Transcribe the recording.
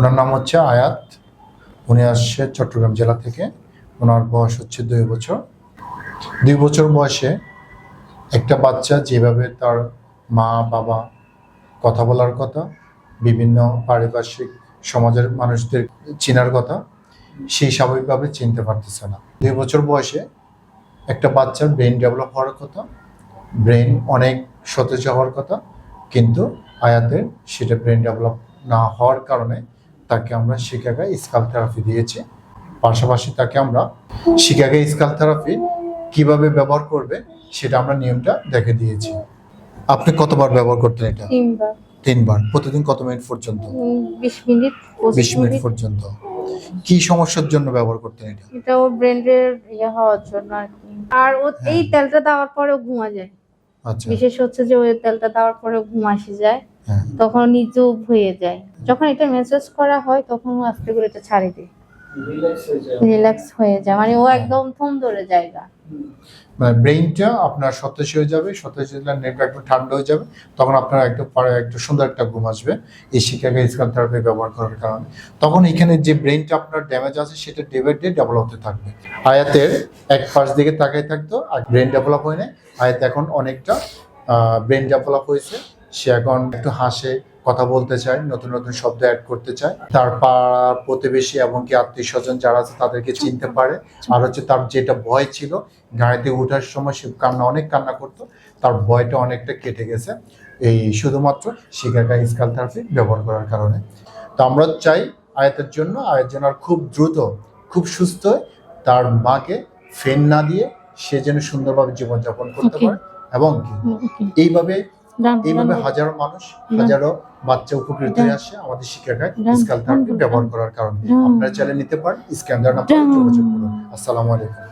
ওনার নাম হচ্ছে আয়াত। উনি আসছে চট্টগ্রাম জেলা থেকে। ওনার বয়স হচ্ছে দুই বছর। দুই বছর বয়সে একটা বাচ্চা যেভাবে তার মা, বাবা কথা বলার কথা, বিভিন্ন পারিপার্শ্বিক সমাজের মানুষদের চেনার কথা, সেই স্বাভাবিকভাবে চিনতে পারতেছে না। দুই বছর বয়সে একটা বাচ্চার ব্রেন ডেভেলপ হওয়ার কথা, ব্রেন অনেক সতেজ হওয়ার কথা, কিন্তু আয়াতের সেটা ব্রেন ডেভেলপ না হওয়ার কারণে তাকে আমরা শিকাগা স্কাল থেরাপি দিয়েছি। পাশাপাশি তাকে আমরা শিকাগা স্কাল থেরাপি কীভাবে ব্যবহার করবে সেটা আমরা নিয়মটা দেখে দিয়েছি। আপনি কতবার ব্যবহার করতেন এটা? তিনবার। তিনবার। প্রতিদিন কত মিনিট পর্যন্ত? উম, বিশ মিনিট পঁচিশ বিশ মিনিট মিনিট। পর্যন্ত। কি সমস্যার জন্য ব্যবহার করতেন এটা? এটা ওর ব্রেনের ইয়ে হওয়ার জন্য আর কি। আর ও হ্যাঁ। এই তেলটা দেওয়ার পরেও ঘুমা যায়। আচ্ছা। বিশেষ হচ্ছে যে ওই তেলটা দেওয়ার পরে ঘুম আসে যায়। তখন নিজুব হয়ে যায়। যখন এটা মেসেজ করা হয় তখন ও আস্তে করে এটা ছাড়ে দেয়। রিল্যাক্স হয়ে যায়। মানে ও একদম থম ধরে জায়গা। মানে ব্রেইনটা আপনার সতেজ হয়ে যাবে সতেজ হয়ে গেলে নেটওয়ার্ক একটু ঠান্ডা হয়ে যাবে। তখন আপনার একটু পরে একটু সুন্দর একটা ঘুম আসবে। এই শিক্ষাকে স্কাল থেরাপি ব্যবহার করার কারণে। তখন এখানে যে ব্রেইনটা আপনার ড্যামেজ আছে সেটা ডে বাই ডে ডেভেলপ হতে থাকবে। আয়াতের এক পাশ দিকে তাকাই থাকতো আর ব্রেন ডেভেলপ হয় না আয়াত এখন অনেকটা ব্রেন ডেভেলপ হয়েছে। সে এখন একটু হাসে কথা বলতে চায় নতুন নতুন শব্দ অ্যাড করতে চায়। তার পাড়া প্রতিবেশী এবং কি আত্মীয় স্বজন যারা আছে তাদেরকে চিনতে পারে। আর হচ্ছে তার যেটা ভয় ছিল গাড়িতে ওঠার সময় সে কান্না অনেক কান্না করতো তার ভয়টা অনেকটা কেটে গেছে। এই শুধুমাত্র শিকাগা স্কাল থেরাপি ব্যবহার করার কারণে। তো আমরা চাই আয়াতের জন্য আয়াত যেন আর খুব দ্রুত খুব সুস্থ তার মাকে ফেন না দিয়ে সে যেন সুন্দরভাবে জীবনযাপন করতে পারে এবং এইভাবে এইভাবে হাজারো মানুষ হাজারো বাচ্চা উপকৃত হয়ে আসে আমাদের শিক্ষাগায় স্ক্যান ব্যবহার করার কারণে। আপনারা চ্যানেল নিতে পারেন স্ক্যান দ্বারা যোগাযোগ করুন। আসসালামু আলাইকুম।